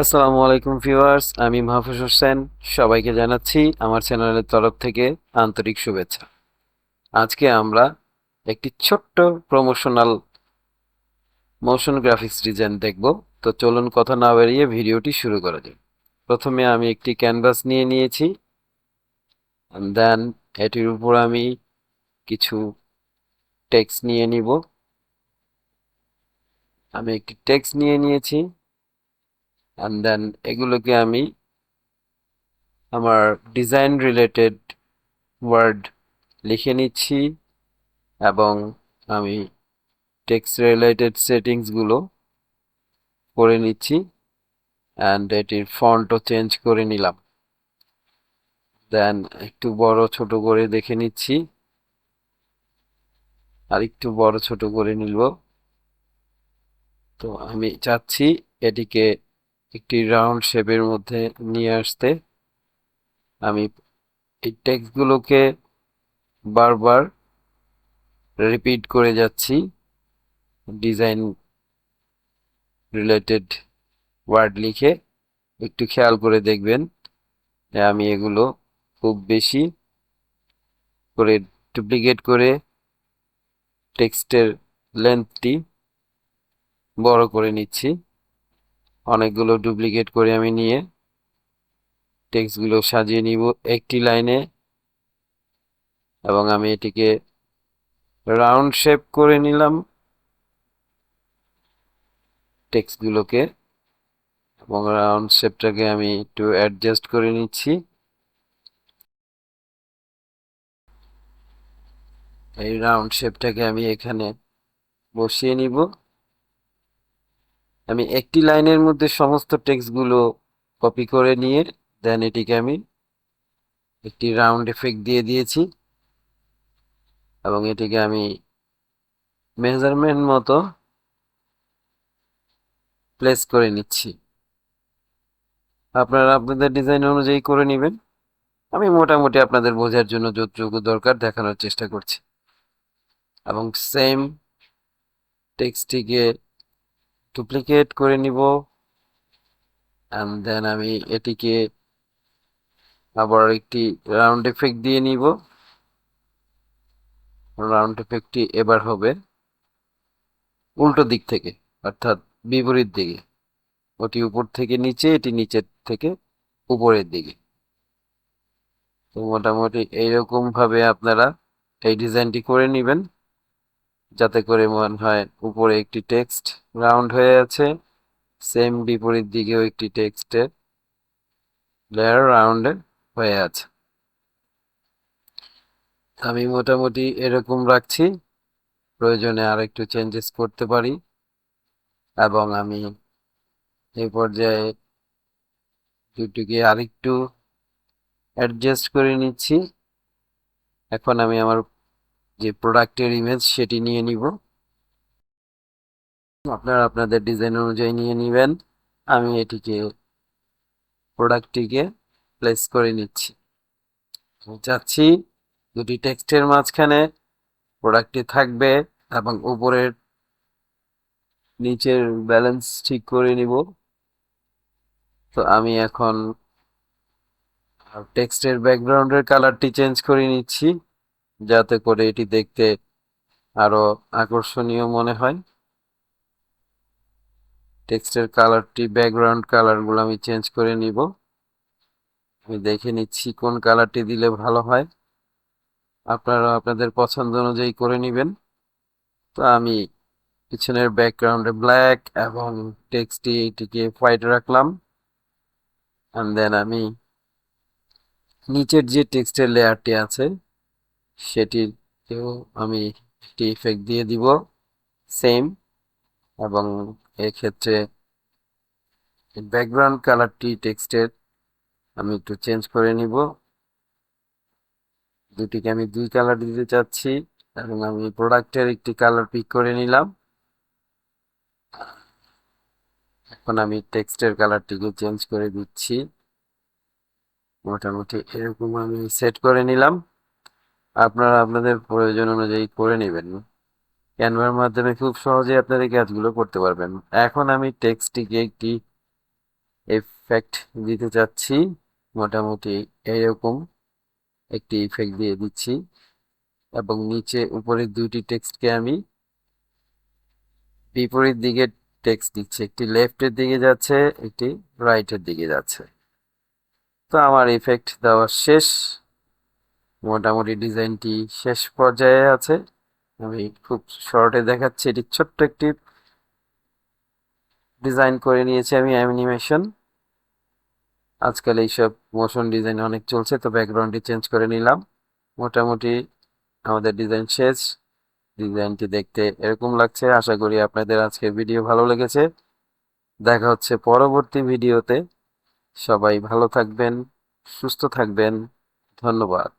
আসসালামু আলাইকুম ভিউয়ার্স, আমি মাহফুজ হোসেন, সবাইকে জানাচ্ছি আমার চ্যানেলের তরফ থেকে আন্তরিক শুভেচ্ছা। আজকে আমরা একটি ছোট্ট প্রমোশনাল মোশন গ্রাফিক্স ডিজাইন দেখব। তো চলুন কথা না বেরিয়ে ভিডিওটি শুরু করা যাক। প্রথমে আমি একটি ক্যানভাস নিয়ে নিয়েছি দেন এটির উপর আমি কিছু টেক্সট নিয়ে নিব। আমি একটি টেক্সট নিয়ে নিয়েছি। অ্যান্ড দেন এগুলোকে আমি আমার ডিজাইন রিলেটেড ওয়ার্ড লিখে নিচ্ছি এবং আমি টেক্সট রিলেটেড সেটিংসগুলো করে নিচ্ছি অ্যান্ড এটির ফন্টও চেঞ্জ করে নিলাম। দেন একটু বড় ছোট করে দেখে নিচ্ছি। আর একটু বড় ছোট করে নিব তো আমি চাচ্ছি এটিকে একটি রাউন্ড শেপের মধ্যে নিয়ে আসতে আমি এই টেক্সটগুলোকে বারবার রিপিট করে যাচ্ছি। ডিজাইন রিলেটেড ওয়ার্ড লিখে একটু খেয়াল করে দেখবেন আমি এগুলো খুব বেশি করে ডুপ্লিকেট করে টেক্সটের লেন্থটি বড় করে নিচ্ছি। অনেকগুলো ডুপ্লিকেট করে আমি নিয়ে টেক্সটগুলো সাজিয়ে নিব একটি লাইনে এবং আমি এটিকে রাউন্ড শেপ করে নিলাম টেক্সটগুলোকে এবং রাউন্ড শেপটাকে আমি একটু অ্যাডজাস্ট করে নিচ্ছি। এই রাউন্ড শেপটাকে আমি এখানে বসিয়ে নিব। আমি একটি লাইনের মধ্যে সমস্ত টেক্সটগুলো কপি করে নিয়ে, দেন এটিকে আমি একটি রাউন্ড এফেক্ট দিয়ে দিয়েছি। এবং এটিকে আমি মেজারমেন্ট মতো প্লেস করে নিচ্ছি। আপনারা আপনাদের ডিজাইন অনুযায়ী করে নেবেন। আমি মোটামুটি আপনাদের বোঝার জন্য যতটুকু দরকার দেখানোর চেষ্টা করছি। এবং সেম টেক্সটটিকে ডুপ্লিকেট করে নিব। অ্যান্ড দেন আমি এটিকে আবার একটি রাউন্ড এফেক্ট দিয়ে নিব। রাউন্ড এফেক্টটি এবার হবে উল্টো দিক থেকে, অর্থাৎ বিপরীত দিকে। ওটি উপর থেকে নিচে, এটি নিচের থেকে উপরের দিকে। তো মোটামুটি এইরকমভাবে আপনারা এই ডিজাইনটি করে নেবেন। যাতে করে মনে হয় উপরে একটি টেক্সট রাউন্ড হয়ে আছে। সেম বিপরীত দিকেও একটি টেক্সটের লেয়ার রাউন্ডে হয়ে আছে। আমি মোটামুটি এরকম রাখছি। প্রয়োজনে আর একটু চেঞ্জেস করতে পারি। এবং আমি এই পর্যায়ে দুটিকে আরেকটু অ্যাডজাস্ট করে নিচ্ছি। এখন আমি আমার যে প্রোডাক্টের ইমেজ সেটি নিয়ে নিব। আপনারা আপনাদের ডিজাইন অনুযায়ী নিয়ে নেবেন। আমি এটিকে প্রোডাক্টটিকে প্লেস করে নিচ্ছি। চাচ্ছি দুটি টেক্সটের মাঝখানে। প্রোডাক্টটি থাকবে এবং উপরের নিচের ব্যালেন্স ঠিক করে নিব। তো আমি এখন টেক্সটের ব্যাকগ্রাউন্ডের কালারটি চেঞ্জ করে নিচ্ছি। যাতে করে এটি দেখতে আরও আকর্ষণীয় মনে হয়। টেক্সটের কালারটি, ব্যাকগ্রাউন্ড কালারগুলো আমি চেঞ্জ করে নিব। আমি দেখে নিচ্ছি কোন কালারটি দিলে ভালো হয়। আপনারা আপনাদের পছন্দ অনুযায়ী করে নেবেন। তো আমি পিছনের ব্যাকগ্রাউন্ডে ব্ল্যাক এবং টেক্সটটি এটিকে হোয়াইট রাখলাম। অ্যান্ড দেন আমি নিচের যে টেক্সটের লেয়ারটি আছে সেটিতেও আমি একটি ইফেক্ট দিয়ে দিব সেম এবং এক্ষেত্রে ব্যাকগ্রাউন্ড কালারটি টেক্সটের আমি একটু চেঞ্জ করে নিব। দুটিকে আমি দুই কালার দিতে চাচ্ছি, এবং আমি প্রোডাক্টের একটি কালার পিক করে নিলাম। এখন আমি টেক্সটের কালারটিকে চেঞ্জ করে দিচ্ছি। মোটামুটি এরকম আমি সেট করে নিলাম। আপনারা আপনাদের প্রয়োজন অনুযায়ী করে নেবেন। ক্যানভার মাধ্যমে খুব সহজে আপনারা এই কাজগুলো করতে পারবেন। এখন আমি টেক্সটটিকে একটি এফেক্ট দিতে চাচ্ছি। মোটামুটি এরকম একটি ইফেক্ট দিয়ে দিচ্ছি। এবং নিচে উপরের দুইটি টেক্সটকে আমি বিপরীত দিকে টেক্সট দিচ্ছি। একটি লেফটের দিকে যাচ্ছে, একটি রাইটের দিকে যাচ্ছে। তো আমার ইফেক্ট দেওয়া শেষ। মোটামুটি ডিজাইনটি শেষ পর্যায়ে আছে। আমি খুব শর্টে দেখাচ্ছি, এটি ছোট্ট একটি ডিজাইন করে নিয়েছি আমি, অ্যানিমেশন। আজকাল এইসব মোশন ডিজাইন অনেক চলছে, তো ব্যাকগ্রাউন্ডটি চেঞ্জ করে নিলাম। মোটামুটি আমাদের ডিজাইন শেষ। ডিজাইনটি দেখতে এরকম লাগছে, আশা করি আপনাদের আজকের ভিডিও ভালো লেগেছে। দেখা হচ্ছে পরবর্তী ভিডিওতে। সবাই ভালো থাকবেন, সুস্থ থাকবেন। ধন্যবাদ।